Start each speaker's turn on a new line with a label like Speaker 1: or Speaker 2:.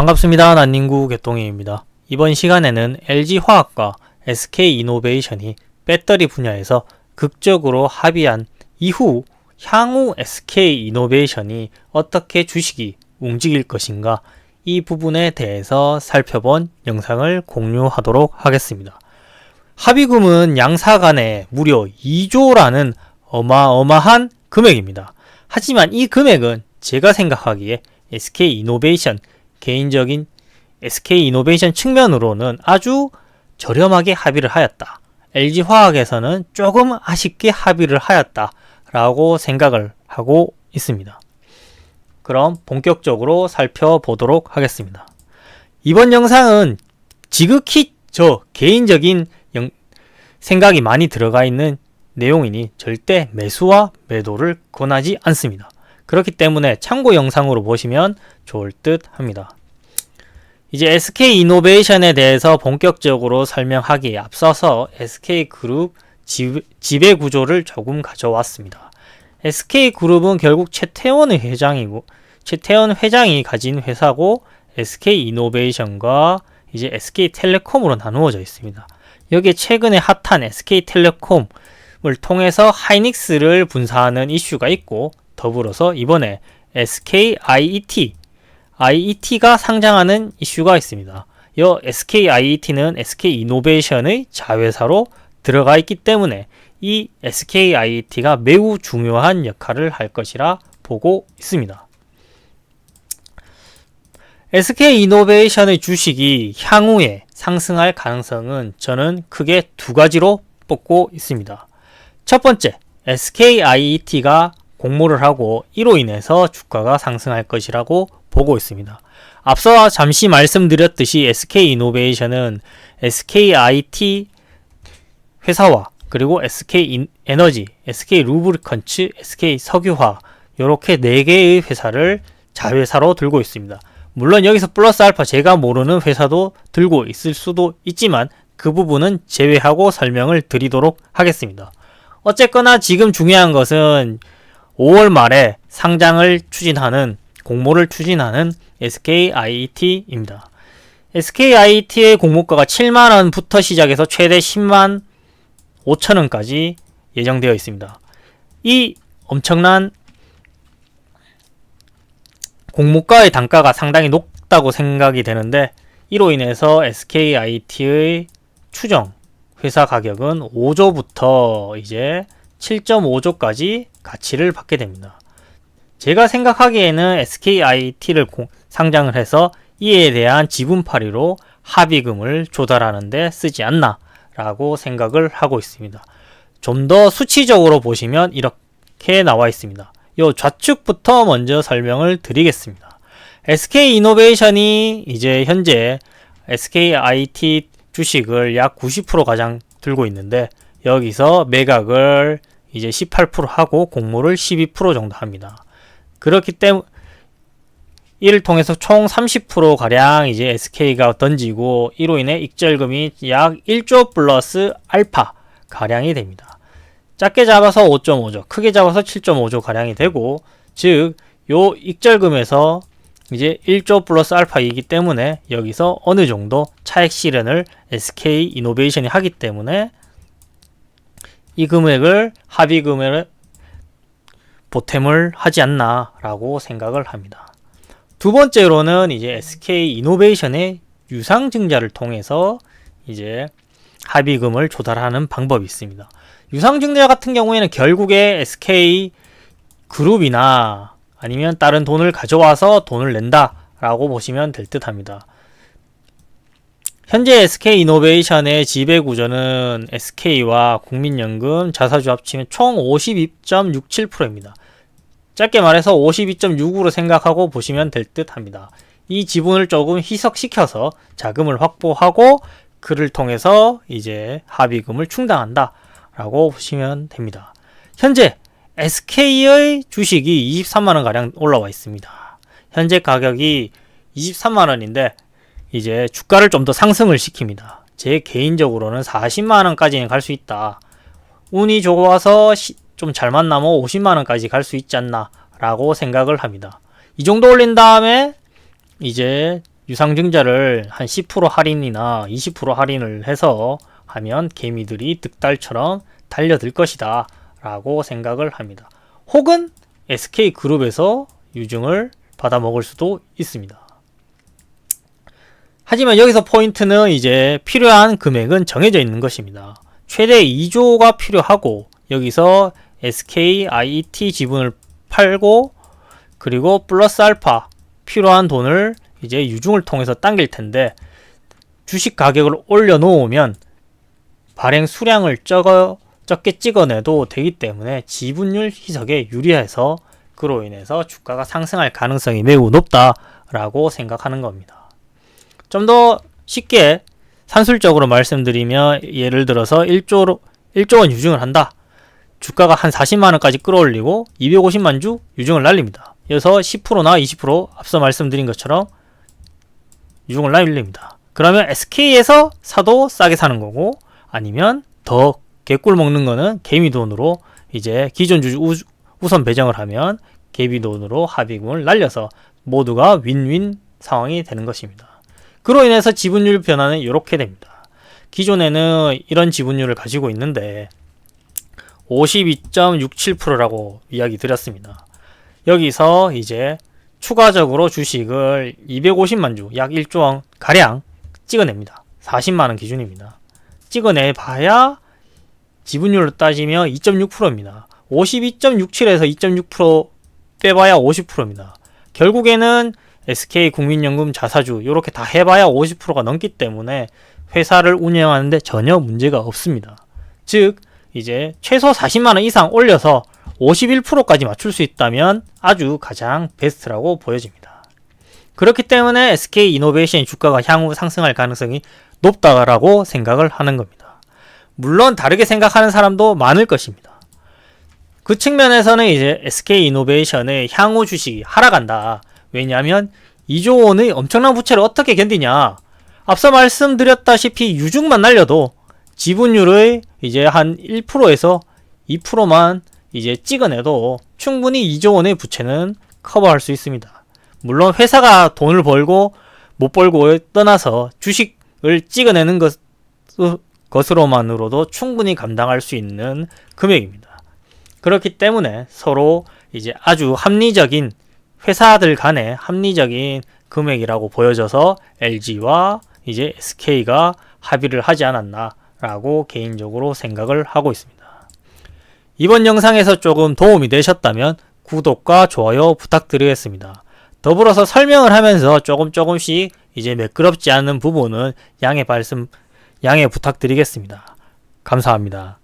Speaker 1: 반갑습니다. 난닝구 개똥이입니다. 이번 시간에는 LG화학과 SK이노베이션이 배터리 분야에서 극적으로 합의한 이후 향후 SK이노베이션이 어떻게 주식이 움직일 것인가 이 부분에 대해서 살펴본 영상을 공유하도록 하겠습니다. 합의금은 양사 간에 무려 2조라는 어마어마한 금액입니다. 하지만 이 금액은 제가 생각하기에 SK이노베이션 개인적인 SK이노베이션 측면으로는 아주 저렴하게 합의를 하였다. LG화학에서는 조금 아쉽게 합의를 하였다라고 생각을 하고 있습니다. 그럼 본격적으로 살펴보도록 하겠습니다. 이번 영상은 지극히 저 개인적인 영, 생각이 많이 들어가 있는 내용이니 절대 매수와 매도를 권하지 않습니다. 그렇기 때문에 참고 영상으로 보시면 좋을 듯 합니다. 이제 SK 이노베이션에 대해서 본격적으로 설명하기에 앞서서 SK 그룹 지배 구조를 조금 가져왔습니다. SK 그룹은 결국 최태원 회장이고 최태원 회장이 가진 회사고 SK 이노베이션과 이제 SK 텔레콤으로 나누어져 있습니다. 여기에 최근에 핫한 SK 텔레콤을 통해서 하이닉스를 분사하는 이슈가 있고 더불어서 이번에 SK IET IET가 상장하는 이슈가 있습니다. 이 SK IET는 SK 이노베이션의 자회사로 들어가 있기 때문에 이 SK IET가 매우 중요한 역할을 할 것이라 보고 있습니다. SK 이노베이션의 주식이 향후에 상승할 가능성은 저는 크게 두 가지로 뽑고 있습니다. 첫 번째, SK IET가 공모를 하고 이로 인해서 주가가 상승할 것이라고 보고 있습니다. 앞서 잠시 말씀드렸듯이 SK 이노베이션은 SK IT 회사와 그리고 SK 에너지, SK 루브리컨츠, SK 석유화 이렇게 네 개의 회사를 자회사로 들고 있습니다. 물론 여기서 플러스 알파 제가 모르는 회사도 들고 있을 수도 있지만 그 부분은 제외하고 설명을 드리도록 하겠습니다. 어쨌거나 지금 중요한 것은 5월 말에 상장을 추진하는 공모를 추진하는 SKIT입니다. SKIT의 공모가가 7만 원부터 시작해서 최대 10만 5천 원까지 예정되어 있습니다. 이 엄청난 공모가의 단가가 상당히 높다고 생각이 되는데 이로 인해서 SKIT의 추정 회사 가격은 5조부터 이제 7.5조까지 가치를 받게 됩니다. 제가 생각하기에는 SKIT를 상장을 해서 이에 대한 지분 팔이로 합의금을 조달하는데 쓰지 않나 라고 생각을 하고 있습니다. 좀 더 수치적으로 보시면 이렇게 나와 있습니다. 요 좌측부터 먼저 설명을 드리겠습니다. SK 이노베이션이 이제 현재 SK IT 주식을 약 90% 가량 들고 있는데 여기서 매각을 이제 18% 하고 공모를 12% 정도 합니다. 그렇기 때문에 이를 통해서 총 30% 가량 이제 SK가 던지고 이로 인해 익절금이 약 1조 플러스 알파 가량이 됩니다. 작게 잡아서 5.5조, 크게 잡아서 7.5조 가량이 되고 즉 요 익절금에서 이제 1조 플러스 알파이기 때문에 여기서 어느 정도 차액 실현을 SK 이노베이션이 하기 때문에 이 금액을 합의 금액을 보탬을 하지 않나라고 생각을 합니다. 두 번째로는 이제 SK 이노베이션의 유상증자를 통해서 이제 합의금을 조달하는 방법이 있습니다. 유상증자 같은 경우에는 결국에 SK 그룹이나 아니면 다른 돈을 가져와서 돈을 낸다라고 보시면 될 듯합니다. 현재 SK 이노베이션의 지배 구조는 SK와 국민연금, 자사주 합치면 총 52.67%입니다. 짧게 말해서 52.6으로 생각하고 보시면 될 듯 합니다. 이 지분을 조금 희석시켜서 자금을 확보하고 그를 통해서 이제 합의금을 충당한다 라고 보시면 됩니다. 현재 SK의 주식이 23만원 가량 올라와 있습니다. 현재 가격이 23만원인데 이제 주가를 좀 더 상승을 시킵니다. 제 개인적으로는 40만원까지는 갈 수 있다. 운이 좋아서 좀 잘 만나면 50만원까지 갈 수 있지 않나 라고 생각을 합니다. 이 정도 올린 다음에 이제 유상증자를 한 10% 할인이나 20% 할인을 해서 하면 개미들이 득달처럼 달려들 것이다 라고 생각을 합니다. 혹은 SK그룹에서 유증을 받아 먹을 수도 있습니다. 하지만 여기서 포인트는 이제 필요한 금액은 정해져 있는 것입니다. 최대 2조가 필요하고 여기서 SK IET 지분을 팔고 그리고 플러스 알파 필요한 돈을 이제 유중을 통해서 당길 텐데 주식 가격을 올려 놓으면 발행 수량을 적어, 적게 찍어내도 되기 때문에 지분율 희석에 유리해서 그로 인해서 주가가 상승할 가능성이 매우 높다라고 생각하는 겁니다. 좀 더 쉽게 산술적으로 말씀드리면 예를 들어서 1조 1조 원 유증을 한다. 주가가 한 40만 원까지 끌어올리고 250만 주 유증을 날립니다. 그래서 10%나 20% 앞서 말씀드린 것처럼 유증을 날립니다. 그러면 SK에서 사도 싸게 사는 거고 아니면 더 개꿀 먹는 거는 개미 돈으로 이제 기존 주주 우, 우선 배정을 하면 개미 돈으로 합의금을 날려서 모두가 윈윈 상황이 되는 것입니다. 그로 인해서 지분율 변화는 이렇게 됩니다. 기존에는 이런 지분율을 가지고 있는데 52.67%라고 이야기 드렸습니다. 여기서 이제 추가적으로 주식을 250만 주, 약 1조 원 가량 찍어냅니다. 40만 원 기준입니다. 찍어내 봐야 지분율로 따지면 2.6%입니다. 52.67에서 2.6% 빼봐야 50%입니다. 결국에는 SK 국민연금 자사주 이렇게 다 해봐야 50%가 넘기 때문에 회사를 운영하는데 전혀 문제가 없습니다. 즉 이제 최소 40만 원 이상 올려서 51%까지 맞출 수 있다면 아주 가장 베스트라고 보여집니다. 그렇기 때문에 SK 이노베이션 주가가 향후 상승할 가능성이 높다라고 생각을 하는 겁니다. 물론 다르게 생각하는 사람도 많을 것입니다. 그 측면에서는 이제 SK 이노베이션의 향후 주식이 하락한다. 왜냐하면 2조 원의 엄청난 부채를 어떻게 견디냐. 앞서 말씀드렸다시피 유중만 날려도 지분율의 이제 한 1%에서 2%만 이제 찍어내도 충분히 2조 원의 부채는 커버할 수 있습니다. 물론 회사가 돈을 벌고 못 벌고에 떠나서 주식을 찍어내는 것, 것으로만으로도 충분히 감당할 수 있는 금액입니다. 그렇기 때문에 서로 이제 아주 합리적인 회사들 간의 합리적인 금액이라고 보여져서 LG와 이제 SK가 합의를 하지 않았나라고 개인적으로 생각을 하고 있습니다. 이번 영상에서 조금 도움이 되셨다면 구독과 좋아요 부탁드리겠습니다. 더불어서 설명을 하면서 조금 조금씩 이제 매끄럽지 않은 부분은 양해 말씀, 양해 부탁드리겠습니다. 감사합니다.